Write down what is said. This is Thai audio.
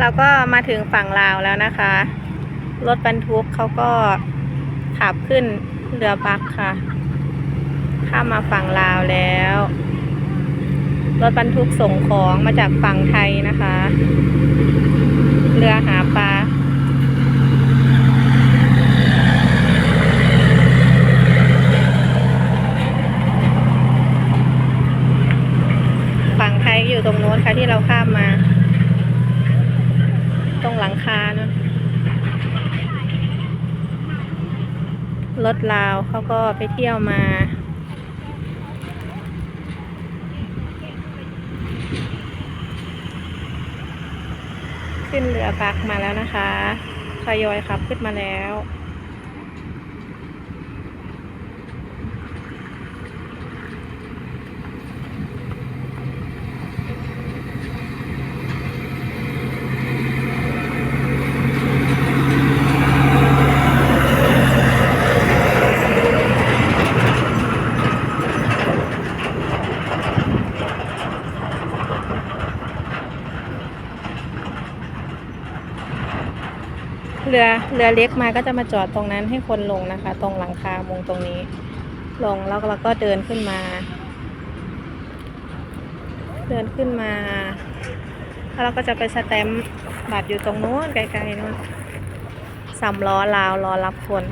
เราก็มาถึงฝั่งลาวแล้วนะคะ รถบรรทุกเขาก็ขับขึ้นเรือบักค่ะ ข้ามมาฝั่งลาวแล้ว รถบรรทุกส่งของมาจากฝั่งไทยนะคะ เรือหาปลาฝั่งไทยอยู่ตรงโน้นค่ะที่เราข้ามมา ตรงหลังคาเนอะรถลาวเขาก็ไปเที่ยวมา ขึ้นเรือบักมาแล้วนะคะทยอยขับขึ้นมาแล้ว เรือเรือเล็กมาก็จะมาจอดตรงนั้นให้คนลงนะคะ ตรงหลังคามุงตรงนี้ ลงแล้วเราก็เดินขึ้นมา เดินขึ้นมา แล้วเราก็จะไปสแตมป์บัตรอยู่ตรงโน้นไกลๆนู้นสามล้อลาวรอรับคน